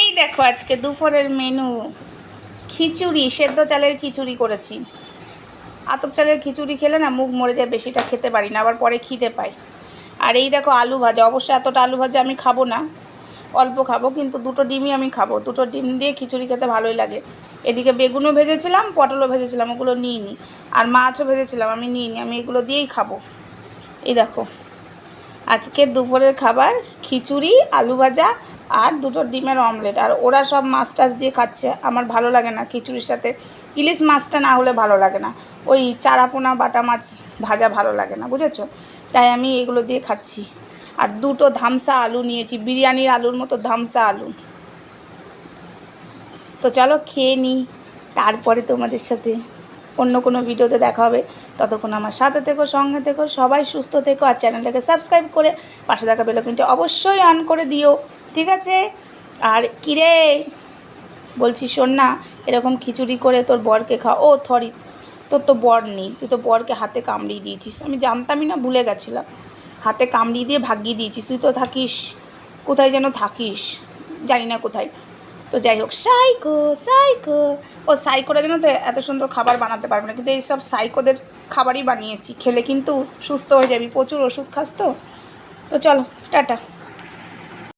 এই দেখো আজকে দুপুরের মেনু খিচুড়ি, সেদ্ধ চালের খিচুড়ি করেছি। আতপ চালের খিচুড়ি খেলে না মুখ মরে যায়, বেশিটা খেতে পারি না, আবার পরে খিদে পাই আর এই দেখো আলু ভাজা অবশ্যই এতটা আলু ভাজা আমি খাব না, অল্প খাব, কিন্তু দুটো ডিমই আমি খাব। দুটো ডিম দিয়ে খিচুড়ি খেতে ভালোই লাগে। এদিকে বেগুনও ভেজেছিলাম, পটলও ভেজেছিলাম, ওগুলো নিইনি। আর মাছও ভেজেছিলাম, আমি নিইনি, আমি এগুলো দিয়েই খাব। এই দেখো আজকের দুপুরের খাবার খিচুড়ি, আলু ভাজা আর দুটো ডিমের অমলেট। আর ওরা সব মাছ টাছ দিয়ে খাচ্ছে। আমার ভালো লাগে না খিচুড়ির সাথে। ইলিশ মাছটা না হলে ভালো লাগে না। ওই চারাপোনা, বাটা মাছ ভাজা ভালো লাগে না, বুঝেছ? তাই আমি এগুলো দিয়ে খাচ্ছি। আর দুটো ধামসা আলু নিয়েছি, বিরিয়ানির আলুর মতো ধামসা আলু। তো চলো খেয়ে নিই। তারপরে তোমাদের সাথে অন্য কোনো ভিডিওতে দেখা হবে। ততক্ষণ আমার সাথে থেকো, সঙ্গে থেকো, সবাই সুস্থ থেকো। আর চ্যানেলটাকে সাবস্ক্রাইব করে পাশে থাকা বেলকিনটা অবশ্যই অন করে দিও। ঠিক আছে? আর কিরে? বলছি, শোন না, এরকম খিচুড়ি করে তোর বরকে খা ও থরি তোর তো বর নেই, তুই তো বরকে হাতে কামড়িয়ে দিয়েছিস। আমি জানতামই না, ভুলে গেছিলাম। হাতে কামড়িয়ে দিয়ে ভাগিয়ে দিয়েছিস, তুই তো থাকিস। কোথায় যেন থাকিস, জানি না কোথায়। তো যাই হোক, সাইকো সাইকো। ও সাইকোরা যেন তো, এত সুন্দর খাবার বানাতে পারবে না, কিন্তু এইসব সাইকোদের খাবারই বানিয়েছি। খেলে কিন্তু সুস্থ হয়ে যাবি, প্রচুর ওষুধ খাস তো? তো চলো, টাটা।